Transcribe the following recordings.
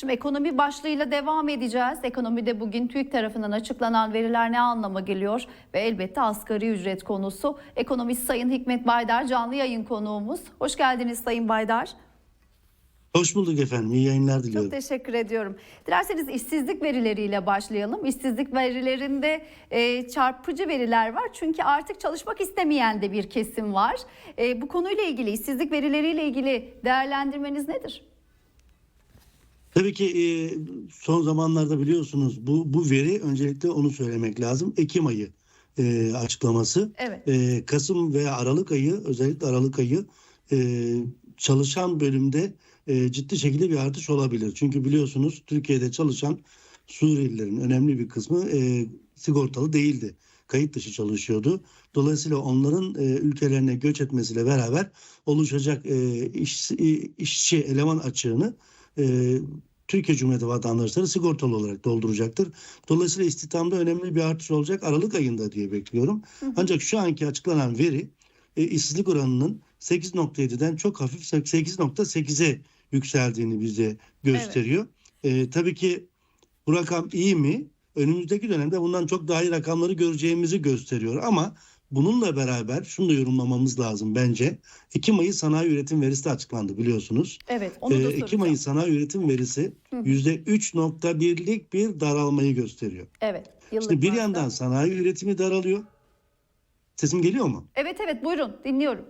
Şimdi ekonomi başlığıyla devam edeceğiz. Ekonomide bugün TÜİK tarafından açıklanan veriler ne anlama geliyor? Ve elbette asgari ücret konusu. Ekonomist Sayın Hikmet Baydar canlı yayın konuğumuz. Hoş geldiniz Sayın Baydar. Hoş bulduk efendim. İyi yayınlar diliyorum. Çok teşekkür ediyorum. Dilerseniz işsizlik verileriyle başlayalım. İşsizlik verilerinde e, çarpıcı veriler var. Çünkü artık çalışmak istemeyen de bir kesim var. E, bu konuyla ilgili, işsizlik verileriyle ilgili değerlendirmeniz nedir? Tabii ki e, son zamanlarda biliyorsunuz bu bu veri öncelikle onu söylemek lazım. Ekim ayı e, açıklaması. Evet. E, Kasım veya Aralık ayı özellikle Aralık ayı e, çalışan bölümde e, ciddi şekilde bir artış olabilir. Çünkü biliyorsunuz Türkiye'de çalışan Suriyelilerin önemli bir kısmı e, sigortalı değildi. Kayıt dışı çalışıyordu. Dolayısıyla onların e, ülkelerine göç etmesiyle beraber oluşacak e, iş, e, işçi eleman açığını e, Türkiye Cumhuriyeti vatandaşları sigortalı olarak dolduracaktır. Dolayısıyla istihdamda önemli bir artış olacak Aralık ayında diye bekliyorum. Ancak şu anki açıklanan veri e, işsizlik oranının 8.7'den çok hafif 8.8'e yükseldiğini bize gösteriyor. E, tabii ki bu rakam iyi mi? Önümüzdeki dönemde bundan çok daha iyi rakamları göreceğimizi gösteriyor ama bununla beraber şunu da yorumlamamız lazım bence. Ekim ayı sanayi üretim verisi de açıklandı biliyorsunuz. Evet, onu da Ee, soracağım. Ekim ayı sanayi üretim verisi Hı hı. %3.1'lik bir daralmayı gösteriyor. Evet, yıllık Şimdi bir bazda. yandan sanayi üretimi daralıyor. Sesim geliyor mu? Evet evet buyurun dinliyorum.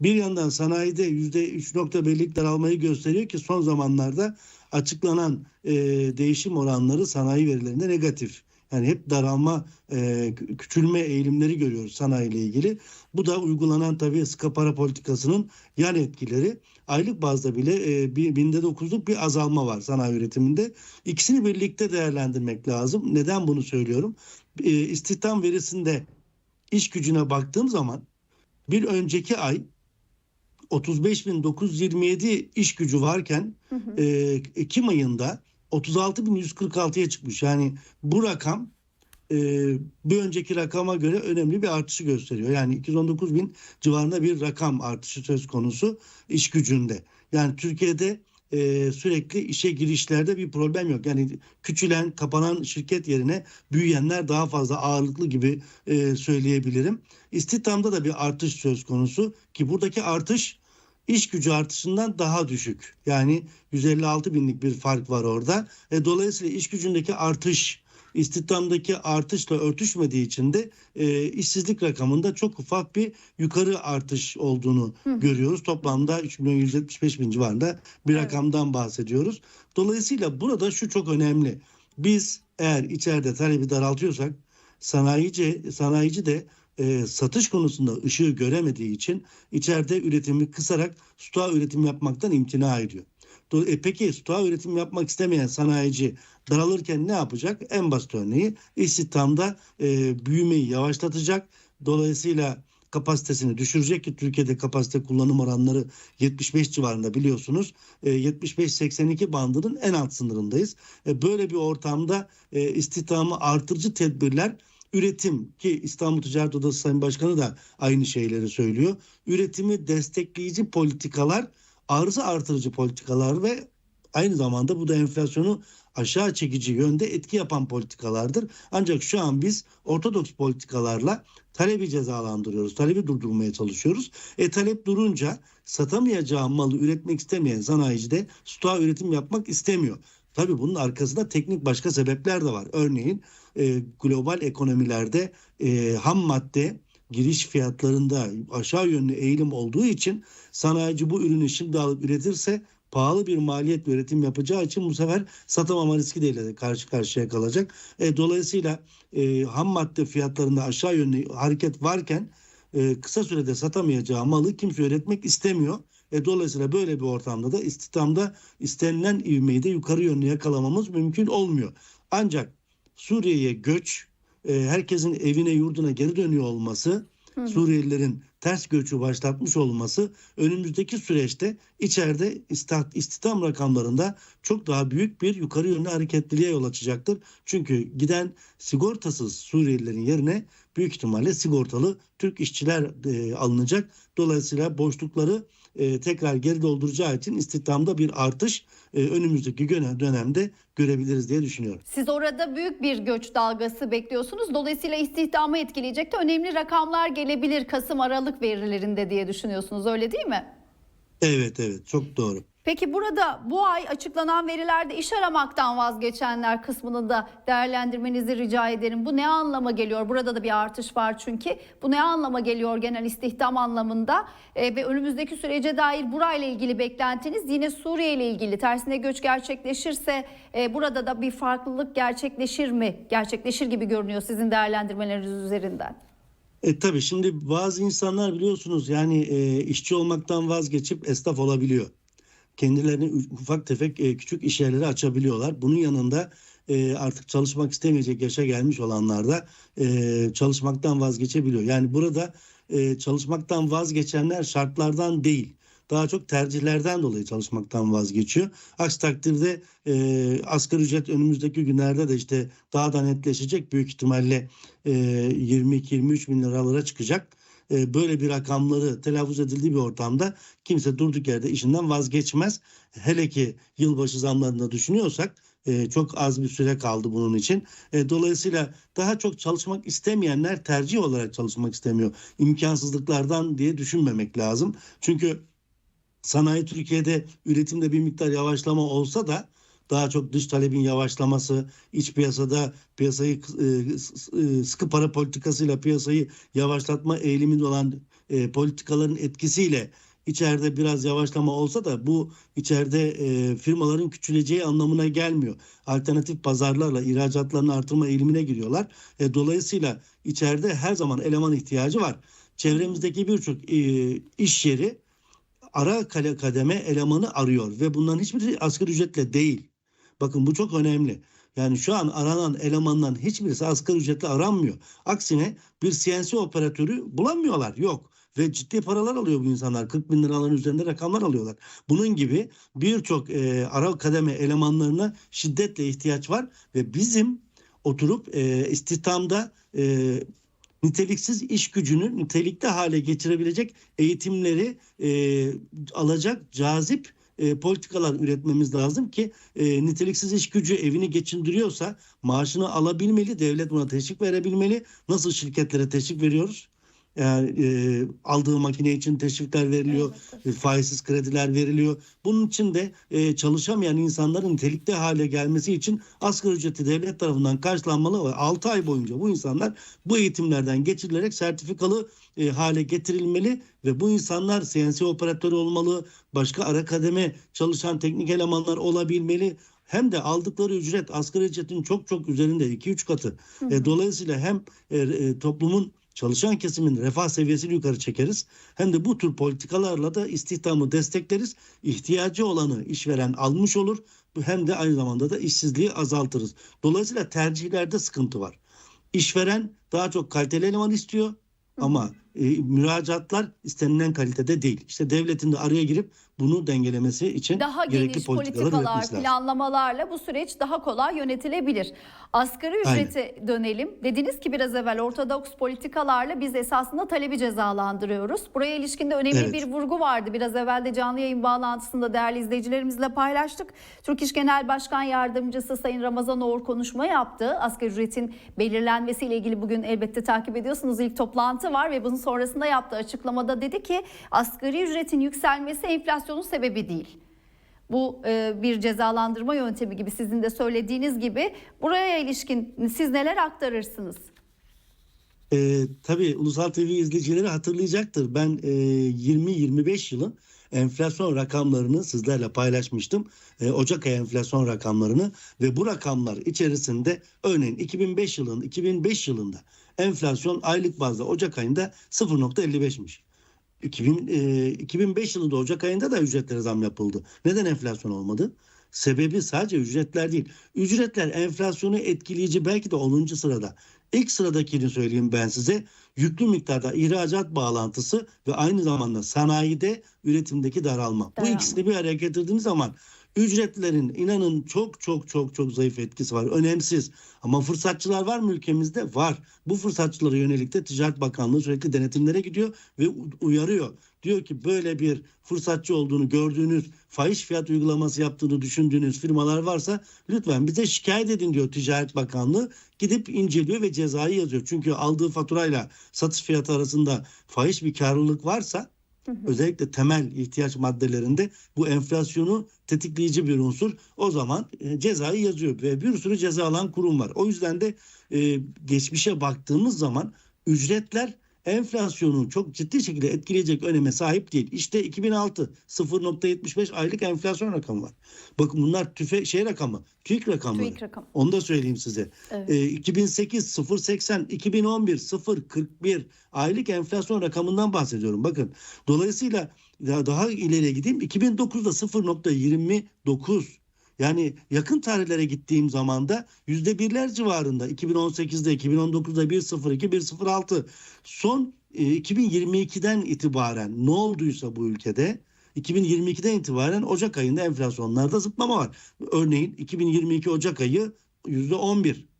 Bir yandan sanayide %3.1'lik daralmayı gösteriyor ki son zamanlarda açıklanan e, değişim oranları sanayi verilerinde negatif. Yani hep daralma, e, küçülme eğilimleri görüyoruz sanayiyle ilgili. Bu da uygulanan tabii sıkı para politikasının yan etkileri. Aylık bazda bile e, bir, binde dokuzluk bir azalma var sanayi üretiminde. İkisini birlikte değerlendirmek lazım. Neden bunu söylüyorum? E, istihdam verisinde iş gücüne baktığım zaman bir önceki ay 35.927 iş gücü varken Hı hı. e, Ekim ayında 36.146'ya çıkmış. Yani bu rakam e, bir önceki rakama göre önemli bir artışı gösteriyor. Yani 219 bin civarında bir rakam artışı söz konusu iş gücünde. Yani Türkiye'de e, sürekli işe girişlerde bir problem yok. Yani küçülen, kapanan şirket yerine büyüyenler daha fazla ağırlıklı gibi e, söyleyebilirim. İstihdamda da bir artış söz konusu ki buradaki artış iş gücü artışından daha düşük. Yani 156 binlik bir fark var orada. E, dolayısıyla iş gücündeki artış istihdamdaki artışla örtüşmediği için de e, işsizlik rakamında çok ufak bir yukarı artış olduğunu Hı. görüyoruz. Toplamda 3 milyon 175 bin civarında bir Evet. rakamdan bahsediyoruz. Dolayısıyla burada şu çok önemli. Biz eğer içeride talebi daraltıyorsak sanayici sanayici de e, satış konusunda ışığı göremediği için içeride üretimi kısarak stoğa üretim yapmaktan imtina ediyor. E, peki stoğa üretim yapmak istemeyen sanayici daralırken ne yapacak? En basit örneği istihdamda e, büyümeyi yavaşlatacak. Dolayısıyla kapasitesini düşürecek ki Türkiye'de kapasite kullanım oranları 75 civarında biliyorsunuz. E, 75-82 bandının en alt sınırındayız. E, böyle bir ortamda e, istihdamı artırıcı tedbirler üretim ki İstanbul Ticaret Odası Sayın Başkanı da aynı şeyleri söylüyor. Üretimi destekleyici politikalar, arıza artırıcı politikalar ve aynı zamanda bu da enflasyonu aşağı çekici yönde etki yapan politikalardır. Ancak şu an biz ortodoks politikalarla talebi cezalandırıyoruz. Talebi durdurmaya çalışıyoruz. E talep durunca satamayacağı malı üretmek istemeyen sanayici de stoğa üretim yapmak istemiyor. Tabii bunun arkasında teknik başka sebepler de var. Örneğin e, global ekonomilerde e, ham madde giriş fiyatlarında aşağı yönlü eğilim olduğu için sanayici bu ürünü şimdi alıp üretirse pahalı bir maliyet üretim yapacağı için bu sefer satamama riskiyle de karşı karşıya kalacak. E, dolayısıyla e, ham madde fiyatlarında aşağı yönlü hareket varken e, kısa sürede satamayacağı malı kimse üretmek istemiyor. E, dolayısıyla böyle bir ortamda da istihdamda istenilen ivmeyi de yukarı yönlü yakalamamız mümkün olmuyor. Ancak Suriye'ye göç, e, herkesin evine yurduna geri dönüyor olması, Hı. Suriyelilerin ters göçü başlatmış olması önümüzdeki süreçte içeride istih- istihdam rakamlarında çok daha büyük bir yukarı yönlü hareketliliğe yol açacaktır. Çünkü giden sigortasız Suriyelilerin yerine büyük ihtimalle sigortalı Türk işçiler e, alınacak. Dolayısıyla boşlukları e, tekrar geri dolduracağı için istihdamda bir artış e, önümüzdeki dönemde görebiliriz diye düşünüyorum. Siz orada büyük bir göç dalgası bekliyorsunuz. Dolayısıyla istihdamı etkileyecek de önemli rakamlar gelebilir Kasım Aralık verilerinde diye düşünüyorsunuz. Öyle değil mi? Evet evet çok doğru. Peki burada bu ay açıklanan verilerde iş aramaktan vazgeçenler kısmını da değerlendirmenizi rica ederim. Bu ne anlama geliyor? Burada da bir artış var çünkü. Bu ne anlama geliyor genel istihdam anlamında? Ee, ve önümüzdeki sürece dair burayla ilgili beklentiniz yine Suriye ile ilgili. Tersine göç gerçekleşirse e, burada da bir farklılık gerçekleşir mi? Gerçekleşir gibi görünüyor sizin değerlendirmeleriniz üzerinden. E tabii şimdi bazı insanlar biliyorsunuz yani e, işçi olmaktan vazgeçip esnaf olabiliyor. Kendilerine ufak tefek e, küçük iş yerleri açabiliyorlar. Bunun yanında e, artık çalışmak istemeyecek yaşa gelmiş olanlar da e, çalışmaktan vazgeçebiliyor. Yani burada e, çalışmaktan vazgeçenler şartlardan değil. Daha çok tercihlerden dolayı çalışmaktan vazgeçiyor. Aksi takdirde e, asgari ücret önümüzdeki günlerde de işte daha da netleşecek. Büyük ihtimalle e, 22-23 bin liralara çıkacak. E, böyle bir rakamları telaffuz edildiği bir ortamda kimse durduk yerde işinden vazgeçmez. Hele ki yılbaşı zamlarında düşünüyorsak e, çok az bir süre kaldı bunun için. E, dolayısıyla daha çok çalışmak istemeyenler tercih olarak çalışmak istemiyor. İmkansızlıklardan diye düşünmemek lazım. Çünkü sanayi Türkiye'de üretimde bir miktar yavaşlama olsa da daha çok dış talebin yavaşlaması, iç piyasada piyasayı e, e, sıkı para politikasıyla piyasayı yavaşlatma eğiliminde olan e, politikaların etkisiyle içeride biraz yavaşlama olsa da bu içeride firmaların küçüleceği anlamına gelmiyor. Alternatif pazarlarla ihracatlarını artırma eğilimine giriyorlar. Dolayısıyla içeride her zaman eleman ihtiyacı var. Çevremizdeki birçok iş yeri ara kademe elemanı arıyor ve bunların hiçbiri asgari ücretle değil. Bakın bu çok önemli. Yani şu an aranan elemanların hiçbirisi asgari ücretle aranmıyor. Aksine bir CNC operatörü bulamıyorlar. Yok. Ve ciddi paralar alıyor bu insanlar. 40 bin liraların üzerinde rakamlar alıyorlar. Bunun gibi birçok e, ara kademe elemanlarına şiddetle ihtiyaç var. Ve bizim oturup e, istihdamda e, niteliksiz iş gücünü nitelikli hale getirebilecek eğitimleri e, alacak cazip e, politikalar üretmemiz lazım ki e, niteliksiz iş gücü evini geçindiriyorsa maaşını alabilmeli, devlet buna teşvik verebilmeli. Nasıl şirketlere teşvik veriyoruz? Yani e, aldığı makine için teşvikler veriliyor, e, faizsiz krediler veriliyor. Bunun için de e, çalışamayan insanların nitelikli hale gelmesi için asgari ücreti devlet tarafından karşılanmalı ve 6 ay boyunca bu insanlar bu eğitimlerden geçirilerek sertifikalı e, hale getirilmeli ve bu insanlar CNC operatörü olmalı, başka ara kademe çalışan teknik elemanlar olabilmeli. Hem de aldıkları ücret asgari ücretin çok çok üzerinde 2-3 katı. E, dolayısıyla hem e, e, toplumun çalışan kesimin refah seviyesini yukarı çekeriz. Hem de bu tür politikalarla da istihdamı destekleriz. İhtiyacı olanı işveren almış olur. Hem de aynı zamanda da işsizliği azaltırız. Dolayısıyla tercihlerde sıkıntı var. İşveren daha çok kaliteli eleman istiyor ama e, müracaatlar istenilen kalitede değil. İşte devletin de araya girip bunu dengelemesi için Daha gerekli geniş politikalar politikalar, planlamalarla bu süreç daha kolay yönetilebilir. Asgari Aynen. ücrete dönelim. Dediniz ki biraz evvel ortodoks politikalarla biz esasında talebi cezalandırıyoruz. Buraya ilişkin de önemli Evet. bir vurgu vardı. Biraz evvel de canlı yayın bağlantısında değerli izleyicilerimizle paylaştık. Türk İş Genel Başkan Yardımcısı Sayın Ramazan Oğur konuşma yaptı. Asgari ücretin belirlenmesiyle ilgili bugün elbette takip ediyorsunuz. İlk toplantı var ve bunun sonrasında yaptığı açıklamada dedi ki asgari ücretin yükselmesi enflasyonun sebebi değil. Bu e, bir cezalandırma yöntemi gibi sizin de söylediğiniz gibi. Buraya ilişkin siz neler aktarırsınız? Ee, tabii Ulusal TV izleyicileri hatırlayacaktır. Ben e, 20-25 yılın enflasyon rakamlarını sizlerle paylaşmıştım. E, Ocak ayı enflasyon rakamlarını ve bu rakamlar içerisinde örneğin 2005 yılın 2005 yılında enflasyon aylık bazda Ocak ayında 0.55'miş. 2000, e, 2005 yılında Ocak ayında da ücretlere zam yapıldı. Neden enflasyon olmadı? Sebebi sadece ücretler değil. Ücretler enflasyonu etkileyici belki de 10. sırada. İlk sıradakini söyleyeyim ben size. Yüklü miktarda ihracat bağlantısı ve aynı zamanda sanayide üretimdeki daralma. Bu Daralma. ikisini bir araya getirdiğiniz zaman Ücretlerin inanın çok çok çok çok zayıf etkisi var. Önemsiz. Ama fırsatçılar var mı ülkemizde? Var. Bu fırsatçılara yönelik de Ticaret Bakanlığı sürekli denetimlere gidiyor ve uyarıyor. Diyor ki böyle bir fırsatçı olduğunu gördüğünüz, fahiş fiyat uygulaması yaptığını düşündüğünüz firmalar varsa lütfen bize şikayet edin diyor Ticaret Bakanlığı. Gidip inceliyor ve cezayı yazıyor. Çünkü aldığı faturayla satış fiyatı arasında fahiş bir karlılık varsa özellikle temel ihtiyaç maddelerinde bu enflasyonu tetikleyici bir unsur. O zaman e, cezayı yazıyor ve bir sürü ceza alan kurum var. O yüzden de e, geçmişe baktığımız zaman ücretler enflasyonu çok ciddi şekilde etkileyecek öneme sahip değil. İşte 2006 0.75 aylık enflasyon rakamı var. Bakın bunlar tüfe şey rakamı, TÜİK rakamları. TÜİK rakamı. Onu da söyleyeyim size. Evet. E, 2008 0.80, 2011 0.41 aylık enflasyon rakamından bahsediyorum. Bakın dolayısıyla ya daha ileriye gideyim 2009'da 0.29 yani yakın tarihlere gittiğim zaman da yüzde birler civarında 2018'de 2019'da 1.02 1.06 son e, 2022'den itibaren ne olduysa bu ülkede 2022'den itibaren Ocak ayında enflasyonlarda zıplama var. Örneğin 2022 Ocak ayı yüzde 11.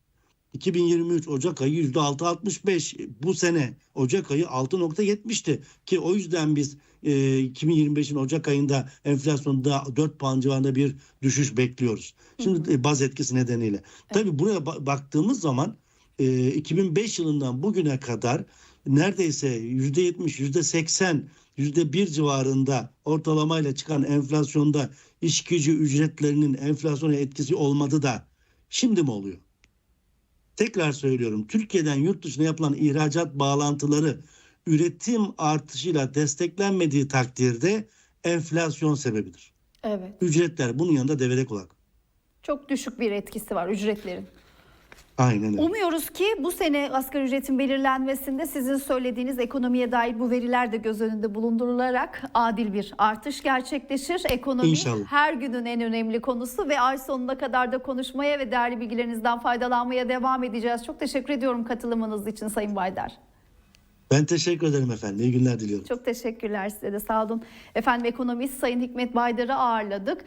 2023 Ocak ayı %6.65 bu sene Ocak ayı 6.70'ti ki o yüzden biz e, 2025'in Ocak ayında enflasyonda 4 puan civarında bir düşüş bekliyoruz. Şimdi e, baz etkisi nedeniyle. Tabii buraya ba- baktığımız zaman e, 2005 yılından bugüne kadar neredeyse %70, %80, %1 civarında ortalamayla çıkan enflasyonda iş gücü ücretlerinin enflasyona etkisi olmadı da şimdi mi oluyor? Tekrar söylüyorum. Türkiye'den yurt dışına yapılan ihracat bağlantıları üretim artışıyla desteklenmediği takdirde enflasyon sebebidir. Evet. Ücretler bunun yanında devede kulak. Çok düşük bir etkisi var ücretlerin. Aynen öyle. Umuyoruz ki bu sene asgari ücretin belirlenmesinde sizin söylediğiniz ekonomiye dair bu veriler de göz önünde bulundurularak adil bir artış gerçekleşir. Ekonomi İnşallah. her günün en önemli konusu ve ay sonuna kadar da konuşmaya ve değerli bilgilerinizden faydalanmaya devam edeceğiz. Çok teşekkür ediyorum katılımınız için Sayın Baydar. Ben teşekkür ederim efendim. İyi günler diliyorum. Çok teşekkürler size de sağ olun. Efendim ekonomist Sayın Hikmet Baydar'ı ağırladık.